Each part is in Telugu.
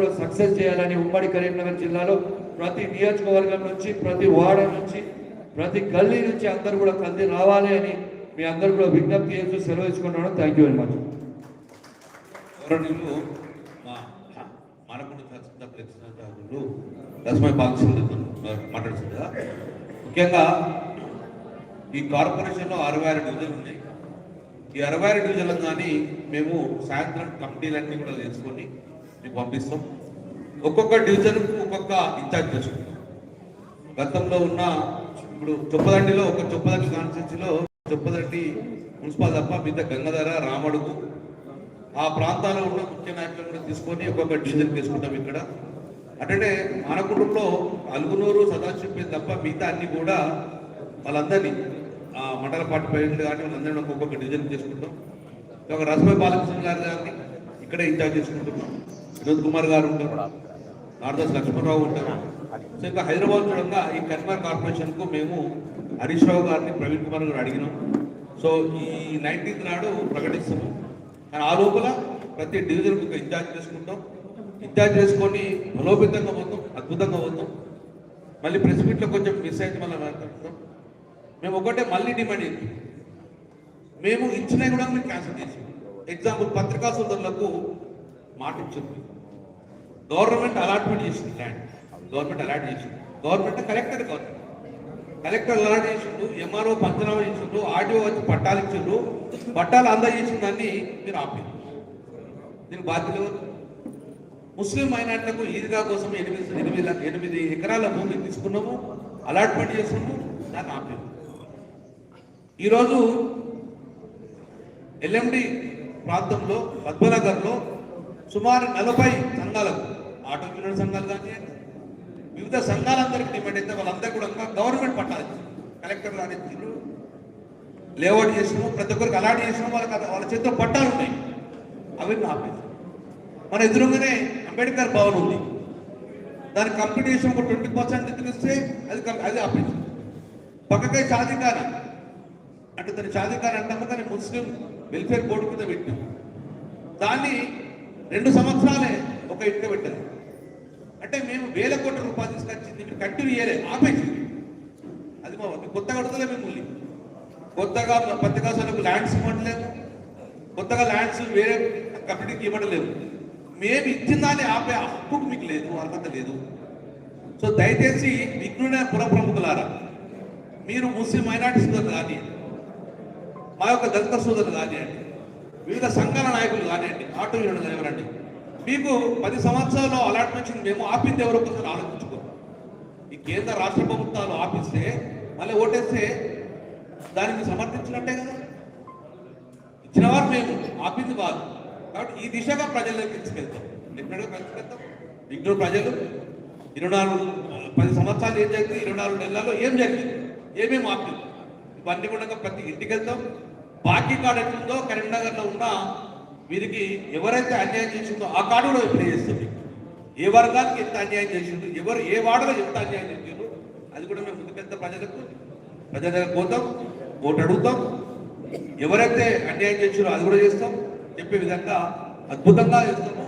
కూడా సక్సెస్ చేయాలని ఉమ్మడి కరీంనగర్ జిల్లాలో ప్రతి నియోజకవర్గం నుంచి ప్రతి వాడ నుంచి ప్రతి గల్లీ నుంచి అందరూ కూడా కలిసి రావాలి అని మీ అందరూ కూడా విజ్ఞప్తి చేస్తూ సెలవు ఇచ్చుకుంటున్నాను థ్యాంక్ యూ వెరీ మచ్ గౌరవనీయులు మా మానకుండా శాసన లక్ష్మీ మాట్లాడుతుందా ముఖ్యంగా ఈ కార్పొరేషన్లో అరవై ఆరు డివిజన్లు ఉన్నాయి. ఈ అరవై ఆరు డివిజన్లు కానీ మేము సాయంత్రం కమిటీలన్నీ కూడా తెలుసుకొని మీకు పంపిస్తాం. ఒక్కొక్క డివిజన్కు ఒక్కొక్క ఇన్ఛార్జ్ చేసుకుంటాం గతంలో ఉన్న ఇప్పుడు చొప్పదండిలో ఒక చొప్పదండి కాన్స్టిట్యూన్సీలో చొప్పదండి మున్సిపల్ తప్ప మిగతా గంగాధర రామడుగు ఆ ప్రాంతాల్లో ఉన్న ముఖ్య నాయకులను కూడా తీసుకొని ఒక్కొక్క డివిజన్ తీసుకుంటాం ఇక్కడ. అంటే మానకుంటంలో అలుగునూరు సదాశివపేట తప్ప మిగతా అన్ని కూడా వాళ్ళందరినీ ఆ మండల పార్టీ ప్రజలు కానీ వాళ్ళందరినీ ఒక్కొక్క డివిజన్ తీసుకుంటాం. ఒక రసమయ బాలకృష్ణ గారు గారిని ఇక్కడే ఇన్ఛార్జ్ చేసుకుంటున్నాం. వినోద్ కుమార్ గారు ఉంటారు. నారదాస్ లక్ష్మణరావు ఉంటారు. సో ఇంకా హైదరాబాద్ చూడంగా ఈ కన్వర్ కార్పొరేషన్కు మేము హరీష్ రావు గారిని ప్రవీణ్ కుమార్ గారు అడిగినాం. సో ఈ నైన్టీన్త్ నాడు ప్రకటిస్తాము. కానీ ఆ లోపల ప్రతి డివిజన్ ఒక ఇన్ఛార్జ్ చేసుకుంటాం. ఇన్ఛార్జ్ చేసుకొని బలోపేతంగా పోతాం అద్భుతంగా పోతాం. మళ్ళీ ప్రెస్ మీట్లో కొంచెం మిస్ అయితే మళ్ళీ మాట్లాడుతాం మేము ఒకటే మళ్ళీ డిమాండ్ ఏంటి మేము ఇచ్చినా కూడా మేము క్యాన్సిల్ చేసాం ఎగ్జాంపుల్ పత్రికా సోదరులకు మాట ఇచ్చింది గవర్నమెంట్ అలాట్మెంట్ చేసింది ల్యాండ్ గవర్నమెంట్ అలాట్ చేసింది. Government collector government collector allot చేసిండు ఎంఆర్ఓ పంచనామా చేసిండు ఆర్డీఓ వచ్చి పట్టాలు ఇచ్చిండు. పట్టాలు అందజేసిన దాన్ని మీరు ఆపారు దీనికి బాధ్యత ముస్లిం మైనార్టీలకు ఈద్గా కోసం ఎనిమిది ఎనిమిది ఎనిమిది ఎకరాల భూమి తీసుకున్నాము. అలాట్మెంట్ చేస్తున్నాము దాన్ని ఆపాము ఈరోజు ఎల్ఎండి ప్రాంతంలో పద్మనగర్లో సుమారు నలభై సంఘాలకు ఆటో యూనియన్ సంఘాలు కానీ వివిధ సంఘాలందరికీ డిమాండ్ అయితే వాళ్ళందరూ కూడా గవర్నమెంట్ పట్టాలి. కలెక్టర్ కానీ లేఅవుట్ చేసినాము ప్రతి ఒక్కరికి అలాట్ చేసినాము వాళ్ళకి వాళ్ళ చేతిలో పట్టాలు ఉన్నాయి. అవి ఆపేసి మన ఎదురుగానే అంబేద్కర్ భవన్ ఉంది. దాని కంపిటీషన్ ఒక ట్వంటీ పర్సెంట్ ఇస్తే అది అది ఆపేసి. పక్కకే షాదీఖానా అంటే దాని షాదీఖానా అంటాము కానీ ముస్లిం వెల్ఫేర్ బోర్డు కింద పెట్టాం దాన్ని రెండు సంవత్సరాలే ఒక ఇటుక పెట్టారు. అంటే మేము వేల కోట్ల రూపాయలు తీసుకొచ్చింది మీరు కంటిన్యూ చేయలే ఆపేసి. అది మా మీకు కొత్తగా అడుగుతలే మిమ్మల్ని. కొత్తగా పత్రికా సభకు ల్యాండ్స్ ఇవ్వట్లేదు. కొత్తగా ల్యాండ్స్ వేరే కమిటీకి ఇవ్వట్లేదు. మేము ఇచ్చిన దాన్ని ఆపే హక్కు మీకు లేదు అర్హత లేదు. సో దయచేసి విఘ్నుడ పుర ప్రముఖులారా మీరు ముస్లిం మైనార్టీ సోదరులు కానీ మా యొక్క దళిత సోదరులు అండి వివిధ సంఘాల నాయకులు కానివ్వండి ఆటో యూనియన్ ఎవరండి మీకు పది సంవత్సరాల్లో అలాట్మెంట్స్ మేము ఆపింది ఎవరో ఒకసారి ఆలోచించుకో ఈ కేంద్ర రాష్ట్ర ప్రభుత్వాలు ఆపిస్తే మళ్ళీ ఓటేస్తే దానికి సమర్థించినట్టే కదా. ఇచ్చిన వారు మేము ఆపింది కాదు కాబట్టి ఈ దిశగా ప్రజల్లోకి తీసుకెళ్తాం. డెఫినెట్గా తీసుకెళ్తాం. విఘ్నుడు ప్రజలు. ఇరవై నాలుగు పది సంవత్సరాలు ఏం జరిగింది? ఇరవై నాలుగు నెలల్లో ఏం జరిగింది? ఏమేమి ఆపింది? ఇవన్నీ కూడా ప్రతి ఇంటికి వెళ్తాం. బాకీ కార్డు ఎట్లుందో కరీంనగర్లో ఉన్న వీరికి ఎవరైతే అన్యాయం చేసిందో ఆ కార్డు కూడా ప్లే చేస్తుంది. ఏ వర్గానికి ఎంత అన్యాయం చేసిండు ఎవరు ఏ వాడలో ఎంత అన్యాయం చేసిండు అది కూడా మేము ముందుకెళ్తాం ప్రజలకు ప్రజల దగ్గర పోతాం ఓటు అడుగుతాం. ఎవరైతే అన్యాయం చేసారో అది కూడా చేస్తాం. చెప్పే విధంగా అద్భుతంగా చేస్తాము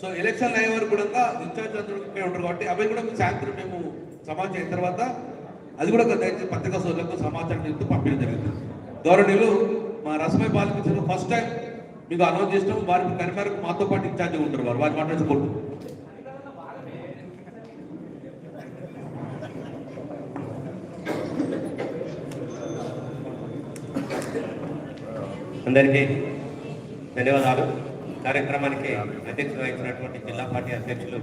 సో ఎలక్షన్ అయ్యే వరకు కూడా ఇన్ఛార్జ్ అందరూ ఉంటారు కాబట్టి అవి కూడా మీకు సాయంత్రం మేము సమాచారం అయిన తర్వాత అది కూడా దయచేసి పత్రికా సోదరులకు సమాచారం చేస్తూ పంపించడం జరుగుతుంది గౌరవనీయులు మా రసమయ బాలకృష్ణ ఫస్ట్ టైం మీకు అనౌన్స్ చేసినాం. వారికి కనిమేరకు మాతో పాటు ఇన్ఛార్జ్ ఉంటారు వారు. వారి మాట్లాడుకోండి అందరికీ ధన్యవాదాలు. కార్యక్రమానికి అధ్యక్షత వహించినటువంటి జిల్లా పార్టీ అధ్యక్షులు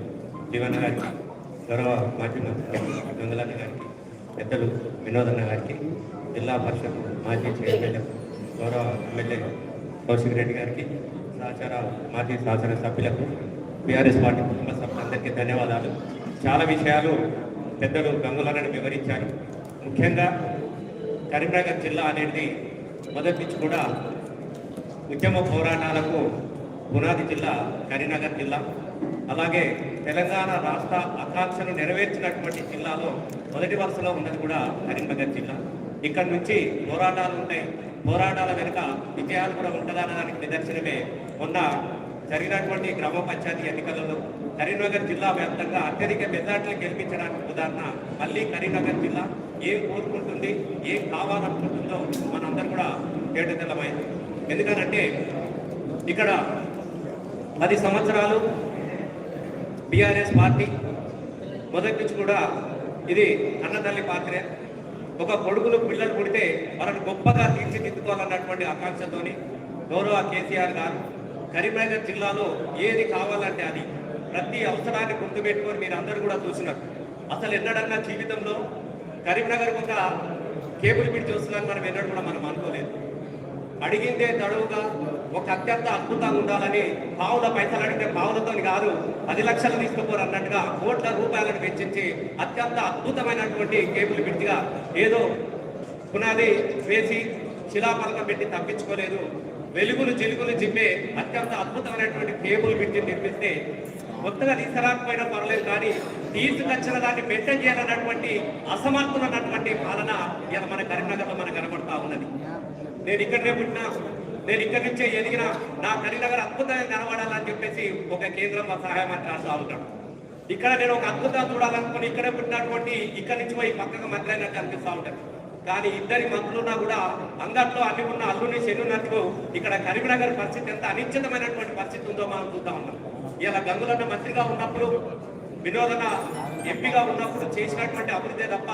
జీవన్ గారికి గౌరవ మాజీ మంత్రి గంగలన్న గారికి పెద్దలు వినోదన్న గారికి జిల్లా పరిషత్ మాజీ చైర్మన్ గౌరవ ఎమ్మెల్యే కౌశిక్ రెడ్డి గారికి సహచార మాజీ శాసన సభ్యులకు బీఆర్ఎస్ పార్టీ కుటుంబ సభ్యులందరికీ ధన్యవాదాలు. చాలా విషయాలు పెద్దలు గంగులనని వివరించారు. ముఖ్యంగా కరీంనగర్ జిల్లా అనేది మొదటి నుంచి కూడా ఉద్యమ పోరాటాలకు పునాది జిల్లా కరీంనగర్ జిల్లా. అలాగే తెలంగాణ రాష్ట్ర ఆకాంక్షను నెరవేర్చినటువంటి జిల్లాలో మొదటి వరుసలో ఉన్నది కూడా కరీంనగర్ జిల్లా. ఇక్కడ నుంచి పోరాటాలు ఉంటాయి పోరాటాల వెనుక విజయాలు కూడా ఉంటుందన్న దానికి నిదర్శనమే ఉన్న జరిగినటువంటి గ్రామ పంచాయతీ ఎన్నికలలో కరీంనగర్ జిల్లా వ్యాప్తంగా అత్యధిక మెజార్టీలు గెలిపించడానికి ఉదాహరణ మళ్ళీ కరీంనగర్ జిల్లా ఏం కోరుకుంటుంది ఏం కావాలనుకుంటుందో మనందరం కూడా కేటతెల్లమైంది ఎందుకనంటే ఇక్కడ పది సంవత్సరాలు బీఆర్ఎస్ పార్టీ మొదటి నుంచి కూడా ఇది అన్నతల్లి పాత్రే. ఒక కొడుకులు పిల్లలు పుడితే వాళ్ళని గొప్పగా తీర్చిదిద్దుకోవాలన్నటువంటి ఆకాంక్షతోని గౌరవ కేసీఆర్ గారు కరీంనగర్ జిల్లాలో ఏది కావాలంటే అది. ప్రతి అవసరాన్ని గుర్తుపెట్టుకొని మీరు అందరూ కూడా చూసినారు అసలు ఎన్నడన్నా జీవితంలో కరీంనగర్ ఒక కేబుల్ బిడ్ వస్తుందని మనం ఎన్నడూ కూడా మనం అనుకోలేదు. అడిగిందే తడువుగా ఒక అత్యంత అద్భుతంగా ఉండాలని పావుల పైసలు అడిగితే పావులతో కాదు పది లక్షలు తీసుకుపోరు అన్నట్టుగా కోట్ల రూపాయలను వెచ్చించి అత్యంత అద్భుతమైనటువంటి కేబుల్ బ్రిడ్జ్గా ఏదో పునాది వేసి శిలాపలకం పెట్టి తప్పించుకోలేదు. వెలుగులు చెలుగులు జిమ్మే అత్యంత అద్భుతమైనటువంటి కేబుల్ బ్రిడ్జ్ నిర్మిస్తే కొత్తగా తీసుకురాకపోయినా పర్లేదు కానీ తీసుకొచ్చిన దాన్ని మెయింటైన్ చేయాలన్నటువంటి అసమర్థులన్నటువంటి పాలన ఇలా మన కరీంనగర్లో మనకు కనబడతా ఉన్నది. నేను ఇక్కడనే పుట్టిన నేను ఇక్కడి నుంచే ఎదిగిన నా కరీంనగర్ అద్భుతంగా కనబడాలని చెప్పేసి ఒక కేంద్రం మా సహాయం మంత్రి రాస్తా ఇక్కడ నేను ఒక అద్భుతం చూడాలనుకుని ఇక్కడే పుట్టినటువంటి ఇక్కడి నుంచి పోయి పక్కకు మంత్రి అయినట్టు అనిపిస్తూ ఉంటుంది. కానీ ఇద్దరి మంత్రులున్నా కూడా అందరిలో అన్ని ఉన్న అల్లుని చెన్నున్నట్లు ఇక్కడ కరీంనగర్ పరిస్థితి ఎంత అనిశ్చితమైనటువంటి పరిస్థితి ఉందో మనం చూద్దాం ఉన్నాం. ఇలా గంగులన్న మంత్రిగా ఉన్నప్పుడు వినోదన ఎంపీగా ఉన్నప్పుడు చేసినటువంటి అభివృద్ధి తప్ప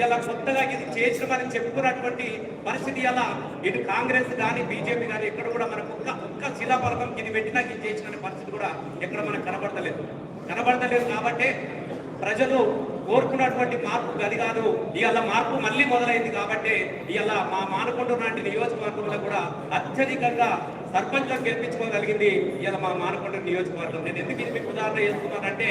ఇలా కొత్తగా ఇది చేసినామని చెప్పుకున్నటువంటి పరిస్థితి ఇలా ఇటు కాంగ్రెస్ కానీ బీజేపీ కానీ ఎక్కడ కూడా మనకు ఒక్క ఒక్క శిలాఫలకం ఇది పెట్టినా ఇది చేసిన పరిస్థితి కూడా ఎక్కడ మనకు కనబడతలేదు. కనబడతలేదు కాబట్టి ప్రజలు కోరుకున్నటువంటి మార్పు అది కాదు. ఇవాళ మార్పు మళ్ళీ మొదలైంది కాబట్టి ఇవాళ మా మానకొండ లాంటి నియోజకవర్గంలో కూడా అత్యధికంగా సర్పంచ్ గెలిపించుకోగలిగింది ఇలా మా మానకొండ నియోజకవర్గం నేను ఎందుకు ఇది మీకు ఉదాహరణ చేస్తున్నానంటే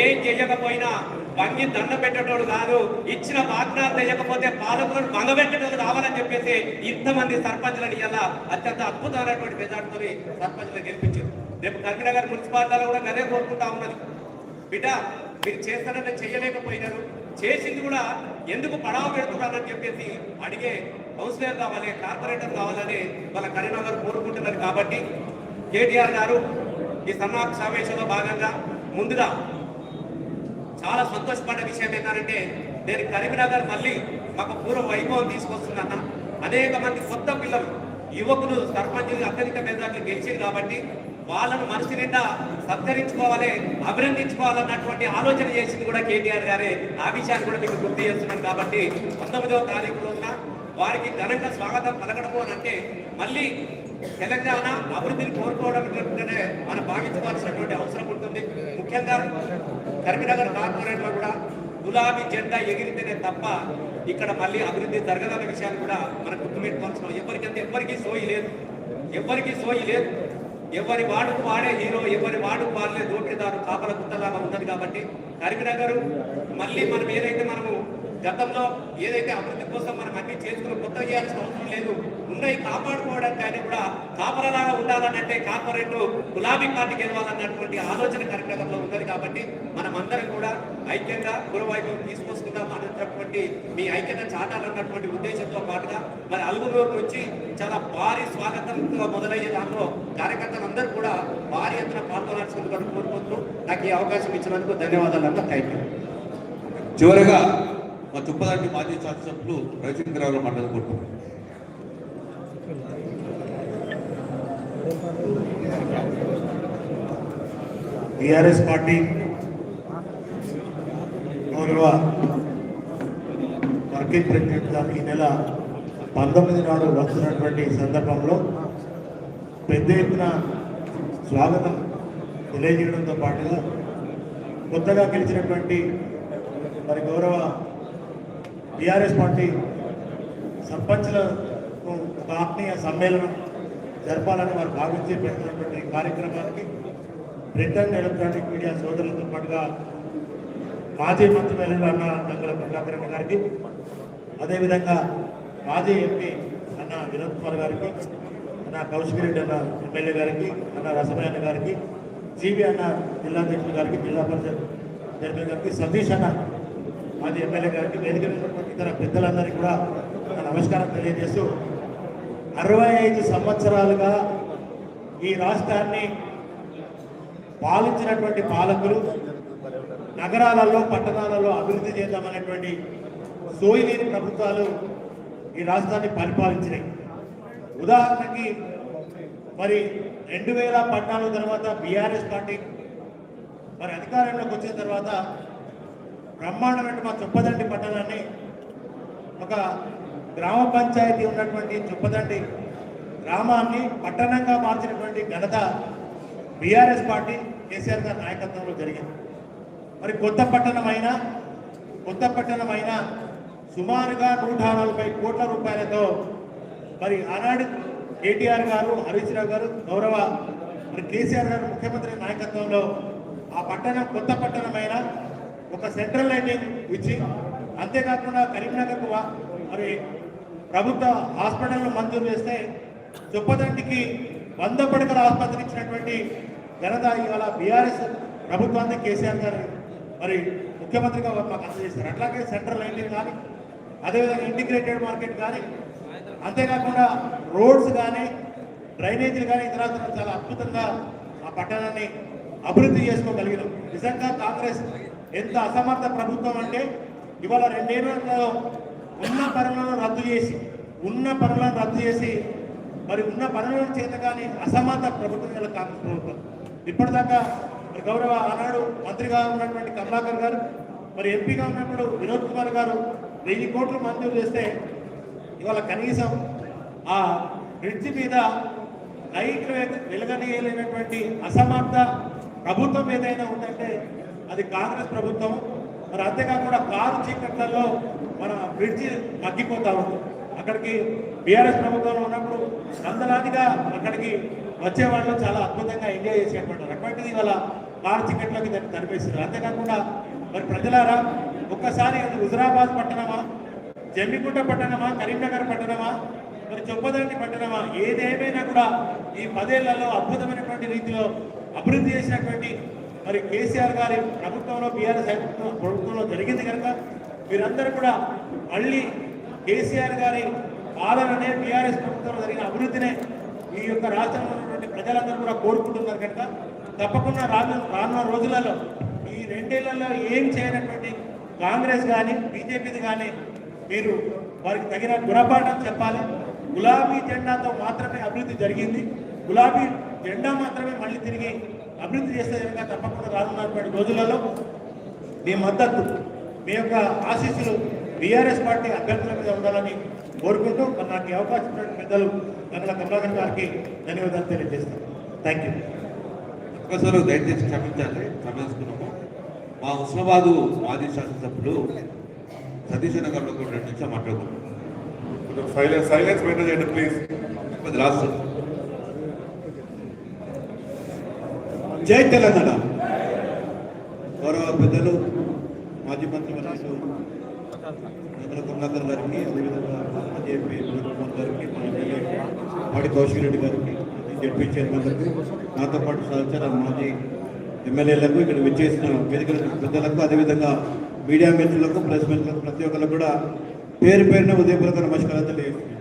ఏం చేయకపోయినా వంగి దండ పెట్టేటోడు కాదు. ఇచ్చిన వాగ్దానం చేయకపోతే పాలకులను బంగబెట్టేటోడు రావాలని చెప్పేసి ఇంతమంది సర్పంచ్లను ఇలా అత్యంత అద్భుతమైనటువంటి మెజార్టీతో సర్పంచ్లు గెలిపించారు. రేపు కరీంనగర్ మున్సిపాలిటీలో కూడా అదే కోరుకుంటా ఉన్నది బిడ్డ మీరు చేస్తారంటే చేయలేకపోయినారు. చేసింది కూడా ఎందుకు పడావ పెడుతున్నారని చెప్పేసి అడిగే కౌన్సిలర్ కావాలి కార్పొరేటర్ కావాలని వాళ్ళ కరీంనగర్ కోరుకుంటున్నారు కాబట్టి కేటీఆర్ గారు ఈ సన్నాహ సమావేశంలో భాగంగా ముందుగా చాలా సంతోషపడ్డ విషయం ఏంటంటే నేను కరీంనగర్ మళ్ళీ మాకు పూర్వ వైభవం తీసుకొస్తున్నా అనేక మంది కొత్త పిల్లలు యువకులు సర్పంచులు అత్యధిక మేధావులు గెలిచింది కాబట్టి వాళ్ళను మనసు నిండా సత్కరించుకోవాలి అభినందించుకోవాలన్నటువంటి ఆలోచన చేసింది కూడా కేటీఆర్ గారే. ఆ విషయాన్ని కూడా మీకు గుర్తు చేస్తున్నాం కాబట్టి పంతొమ్మిదవ తారీఖు రోజున వారికి ఘనంగా స్వాగతం పలకడము అని అంటే మళ్ళీ తెలంగాణ అభివృద్ధిని కోరుకోవడం మనం భావించవలసినటువంటి అవసరం ఉంటుంది. ముఖ్యంగా కరీంనగర్ కార్పొరేట్లో కూడా గులాబీ జెండా ఎగిరితేనే తప్ప ఇక్కడ మళ్ళీ అభివృద్ధి జరగదన్న విషయాన్ని కూడా మనం గుర్తుపెట్టుకోవాల్సిన ఎవరికంటే ఎవరికి సోయి లేదు ఎవరికి సోయి లేదు ఎవరి వాడుకు వాడే హీరో ఎవరి వాడుకు వాడలే దోపిదారు కాపల గుత్తలాగా ఉన్నది కాబట్టి కరీంనగర్ మళ్ళీ మనం ఏదైతే మనము గతంలో ఏదైతే అభివృద్ధి కోసం మనం అన్ని చేసుకుని కొత్త చేయాల్సిన అవసరం లేదు ఉన్నాయి కాపాడుకోవడానికి కానీ కూడా కాపరలాగా ఉండాలనంటే కార్పొరేట్ గులాబీ పార్టీ వెళ్ళాలన్నటువంటి ఆలోచన కార్యక్రమంలో ఉన్నది కాబట్టి మనం అందరం కూడా ఐక్యంగా గురవైభవం తీసుకొస్తున్నాం అనేటటువంటి మీ ఐక్యత చాటాలన్నటువంటి ఉద్దేశంతో పాటుగా మరి అలుగునూరు నుంచి చాలా భారీ స్వాగతంతో మొదలయ్యే దాంట్లో కార్యకర్తలందరూ కూడా భారీ ఎత్తున పాల్గొనాల్సిందిగా కోరుకుంటూ నాకు ఈ అవకాశం ఇచ్చినందుకు ధన్యవాదాలు అన్న. థ్యాంక్ యూ చివరగా మా తుప్పదాటి మాజీ శాసనసభ్యులు రవిచంద్రరావు మండలి కోరుకుంటున్నాం టిఆర్ఎస్ పార్టీ గౌరవ వర్కింగ్ ప్రెసిడెంట్గా ఈ నెల పంతొమ్మిది నాడు వస్తున్నటువంటి సందర్భంలో పెద్ద ఎత్తున స్వాగతం తెలియజేయడంతో పాటుగా కొత్తగా గెలిచినటువంటి మరి గౌరవ బీఆర్ఎస్ పార్టీ సర్పంచ్లకు ఒక ఆత్మీయ సమ్మేళనం జరపాలని వారు భావించి పెట్టినటువంటి కార్యక్రమానికి బ్రిటన్ ఎలక్ట్రానిక్ మీడియా సోదరులతో పాటుగా మాజీ మంత్రివర్యులు అన్న నంగల ప్రభాకరణ గారికి అదేవిధంగా మాజీ ఎంపీ అన్న వినోద్ కుమార్ గారికి అన్న కౌశిక్ రెడ్డి అన్న ఎమ్మెల్యే గారికి అన్న రసమయ్య గారికి జీవి అన్న జిల్లా అధ్యక్షులు గారికి జిల్లా పరిషత్ చైర్మన్ గారికి సతీష్ అన్న మాజీ ఎమ్మెల్యే గారికి వేదిక ఇతర పెద్దలందరికీ కూడా నమస్కారం తెలియజేస్తూ అరవై ఐదు సంవత్సరాలుగా ఈ రాష్ట్రాన్ని పాలించినటువంటి పాలకులు నగరాలలో పట్టణాలలో అభివృద్ధి చేద్దామనేటువంటి సోయి లేని ప్రభుత్వాలు ఈ రాష్ట్రాన్ని పరిపాలించినాయి. ఉదాహరణకి మరి రెండు వేల పద్నాలుగు తర్వాత బీఆర్ఎస్ పార్టీ మరి అధికారంలోకి వచ్చిన తర్వాత బ్రహ్మాండమైన మా చొప్పదండి పట్టణాన్ని. ఒక గ్రామ పంచాయతీ ఉన్నటువంటి చుప్పదండి. గ్రామాన్ని పట్టణంగా మార్చినటువంటి ఘనత బీఆర్ఎస్ పార్టీ కేసీఆర్ గారి నాయకత్వంలో జరిగింది. మరి కొత్త పట్టణమైనా కొత్త పట్టణమైనా సుమారుగా నూట నలభై కోట్ల రూపాయలతో మరి ఆనాడు కేటీఆర్ గారు హరీష్ రావు గారు గౌరవ మరి కేసీఆర్ గారు ముఖ్యమంత్రి నాయకత్వంలో ఆ పట్టణం కొత్త పట్టణమైన ఒక సెంట్రల్ లైటింగ్ ఇచ్చి అంతేకాకుండా కరీంనగర్కు మరి ప్రభుత్వ హాస్పిటల్ను మంజూరు చేస్తే చొప్పదండికి వంద పడకల ఆసుపత్రి ఇచ్చినటువంటి ఘనత ఇవాళ బీఆర్ఎస్ ప్రభుత్వాన్ని కేసీఆర్ గారు మరి ముఖ్యమంత్రిగా మాకు అందజేస్తారు అట్లాగే సెంట్రల్ లైటింగ్ కానీ అదేవిధంగా ఇంటిగ్రేటెడ్ మార్కెట్ కానీ అంతేకాకుండా రోడ్స్ కానీ డ్రైనేజీలు కానీ ఇతర చాలా అద్భుతంగా ఆ పట్టణాన్ని అభివృద్ధి చేసుకోగలిగినాం. నిజంగా కాంగ్రెస్ ఎంత అసమర్థ ప్రభుత్వం అంటే ఇవాళ రెండేళ్ళలో ఉన్న పనులను రద్దు చేసి ఉన్న పనులను రద్దు చేసి మరి ఉన్న పనులను చేత కానీ అసమర్థ ప్రభుత్వం ఇవాళ కాంగ్రెస్ ప్రభుత్వం. ఇప్పటిదాకా మరి గౌరవ ఆనాడు మంత్రిగా ఉన్నటువంటి కమలాకర్ గారు మరి ఎంపీగా ఉన్నప్పుడు వినోద్ కుమార్ గారు వెయ్యి కోట్లు మంజూరు చేస్తే ఇవాళ కనీసం ఆ బ్రిడ్జి మీద లైట్లు వెలగనీయలేనటువంటి అసమర్థ ప్రభుత్వం ఏదైనా ఉందంటే అది కాంగ్రెస్ ప్రభుత్వం. మరి అంతేకాకుండా కారు చీకట్లలో మన బ్రిడ్జి తగ్గిపోతా ఉంది. అక్కడికి బీఆర్ఎస్ ప్రభుత్వంలో ఉన్నప్పుడు వందలాదిగా అక్కడికి వచ్చేవాళ్ళు చాలా అద్భుతంగా ఎంజాయ్ చేసేటువంటి అటువంటిది ఇవాళ కారు చీకట్లోకి దాన్ని కనిపిస్తుంది అంతేకాకుండా మరి ప్రజలారా ఒక్కసారి హుజరాబాద్ పట్టణమా జమ్మికుంట పట్టణమా కరీంనగర్ పట్టణమా మరి చొప్పదండి పట్టణమా ఏదేమైనా కూడా ఈ పదేళ్ళలో అద్భుతమైనటువంటి రీతిలో అభివృద్ధి చేసినటువంటి మరి కేసీఆర్ గారి ప్రభుత్వంలో బీఆర్ఎస్ ప్రభుత్వంలో జరిగింది కనుక మీరందరూ కూడా మళ్ళీ కేసీఆర్ గారి పాలననే బీఆర్ఎస్ ప్రభుత్వంలో జరిగిన అభివృద్ధినే ఈ యొక్క రాష్ట్రంలో ఉన్నటువంటి ప్రజలందరూ కూడా కోరుకుంటున్నారు కనుక తప్పకుండా రాను రానున్న రోజులలో ఈ రెండేళ్ళలో ఏం చేయనటువంటి కాంగ్రెస్ కానీ బీజేపీది కానీ మీరు వారికి తగిన గుణపాఠం చెప్పాలి. గులాబీ జెండాతో మాత్రమే అభివృద్ధి జరిగింది. గులాబీ జెండా మాత్రమే మళ్ళీ తిరిగి అభివృద్ధి చేస్తే తప్పకుండా రానున్నటువంటి రోజులలో మీ మద్దతు మీ యొక్క ఆశీస్సులు బీఆర్ఎస్ పార్టీ అభ్యర్థుల మీద ఉండాలని కోరుకుంటూ మరి నాకు ఈ అవకాశం ఇచ్చినటువంటి పెద్దలు గంగల కమలాకర్ గారికి ధన్యవాదాలు తెలియజేస్తాను. థ్యాంక్ యూ ఒక్కసారి దయచేసి క్షమించాలి క్షమించుకున్నాము. మా ఉస్మాబాదు మాజీ శాసనసభ్యులు సతీష్ నగర్లో కూడా నిమిషాలు మాట్లాడుకుంటున్నాం సైలెన్స్ సైలెన్స్ మెయింటైన్ చేయండి ప్లీజ్ కొద్ది రాష్ట్రం జై తెలంగాణ. గౌరవ పెద్దలు మాజీ మంత్రి వర్యులు కమలాకర్ గారికి అదేవిధంగా మాజీ కుమార్ గారికి మా ఎమ్మెల్యే పాడి కౌశిక్ రెడ్డి గారికి జడ్పీ చైర్మన్ గారికి నాతో పాటు సహచర మాజీ ఎమ్మెల్యేలకు ఇక్కడ విచ్చేసిన వేదికల పెద్దలకు అదేవిధంగా మీడియా మిత్రులకు ప్రెస్ మిత్రులకు ప్రతి ఒక్కరు కూడా పేరు పేరున ఉదయపూర్వక నమస్కారాలు తెలియజేస్తున్నాను.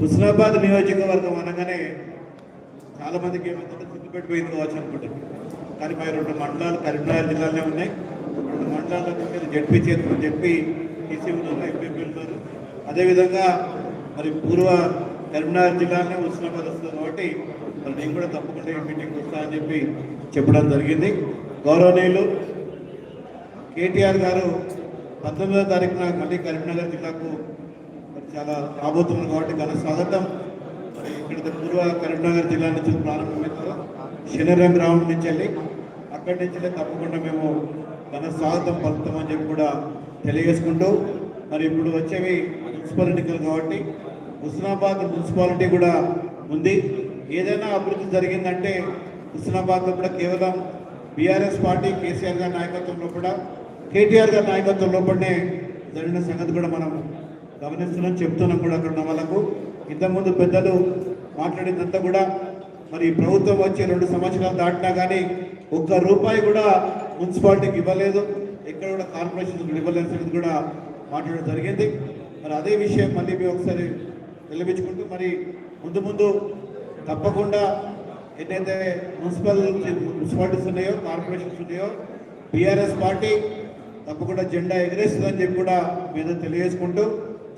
హుస్నాబాద్ నియోజకవర్గం అనగానే చాలా మందికి ఏమైందంటే సిద్దిపేట కావచ్చు అనుకుంటారు కానీ మరి రెండు మండలాలు కరీంనగర్ జిల్లాలోనే ఉన్నాయి. రెండు మండలాల్లో నుంచి జడ్పీ చేతులు జడ్పీ టీసీ ఉన్నారు ఎంపీపీ ఉన్నారు. అదేవిధంగా మరి పూర్వ కరీంనగర్ జిల్లాలోనే ఉష్ణోగ్రత వస్తుంది కాబట్టి మరి నేను కూడా తప్పకుండా ఈ మీటింగ్ వస్తా అని చెప్పి చెప్పడం జరిగింది. గౌరవనీయులు కేటీఆర్ గారు పంతొమ్మిదో తారీఖున మళ్ళీ కరీంనగర్ జిల్లాకు మరి చాలా రాబోతున్నారు కాబట్టి ఘన స్వాగతం. ఇక్కడ పూర్వ కరీంనగర్ జిల్లా నుంచి ప్రారంభమైందో శనిరం గ్రామం నుంచి వెళ్ళి అక్కడి నుంచి తప్పకుండా మేము మన స్వాగతం పలుకుతామని చెప్పి కూడా తెలియజేసుకుంటూ మరి ఇప్పుడు వచ్చేవి మున్సిపల్ ఎన్నికలు కాబట్టి హుస్నాబాద్ మున్సిపాలిటీ కూడా ఉంది. ఏదైనా అభివృద్ధి జరిగిందంటే హుస్నాబాద్లో కూడా కేవలం బీఆర్ఎస్ పార్టీ కేసీఆర్ గారి నాయకత్వంలో కూడా కేటీఆర్ గారి నాయకత్వంలో పడినే జరిగిన సంగతి కూడా మనం గమనిస్తున్నాం చెప్తున్నాం కూడా అక్కడ ఉన్న వాళ్ళకు. ఇంతకుముందు పెద్దలు మాట్లాడిందంతా కూడా మరి ప్రభుత్వం వచ్చి రెండు సంవత్సరాలు దాటినా కానీ ఒక్క రూపాయి కూడా మున్సిపాలిటీకి ఇవ్వలేదు. ఎక్కడ కూడా కార్పొరేషన్ ఇవ్వలేదు కూడా మాట్లాడడం జరిగింది. మరి అదే విషయం మళ్ళీ మేము ఒకసారి వెలిపించుకుంటూ మరి ముందు ముందు తప్పకుండా ఎన్నైతే మున్సిపల్ మున్సిపాలిటీస్ ఉన్నాయో కార్పొరేషన్స్ ఉన్నాయో బీఆర్ఎస్ పార్టీ తప్పకుండా జెండా ఎగరేస్తుందని చెప్పి కూడా మీద తెలియజేసుకుంటూ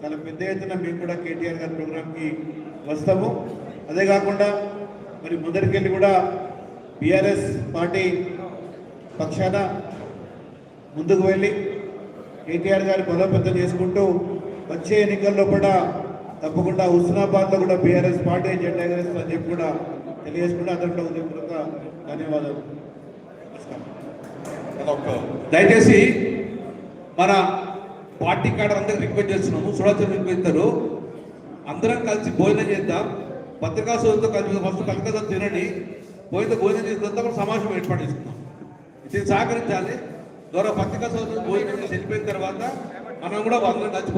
చాలా పెద్ద ఎత్తున మేము కూడా కేటీఆర్ గారి ప్రోగ్రామ్కి వస్తాము. అదే కాకుండా మరి ముందరికెళ్ళి కూడా బీఆర్ఎస్ పార్టీ పక్షాన ముందుకు వెళ్ళి కేటీఆర్ గారి బలోపేతం చేసుకుంటూ వచ్చే ఎన్నికల్లో కూడా తప్పకుండా హుస్నాబాద్లో కూడా బీఆర్ఎస్ పార్టీ జెండా ఎగరేస్తుందని చెప్పి కూడా తెలియజేసుకుంటూ అందరిలో ఉదయపూర్వక ధన్యవాదాలు. అదొక దయచేసి మన పార్టీ కాడ అందరికి రిక్వెస్ట్ చేస్తున్నాము. సుడాచర్ రిక్వెస్ట్ అందరం కలిసి భోజనం చేద్దాం. పత్రికా సోదరితో కలిపి ఫస్ట్ కలకత్తా తినండి పోయిన భోజనం చేసిన కూడా సమావేశం ఏర్పాటు చేసుకున్నాం. ఇది సహకరించాలి. ద్వారా పత్రికా సోదరులు భోజనం చేసి వెళ్ళిపోయిన తర్వాత మనం కూడా వాళ్ళని కలిసి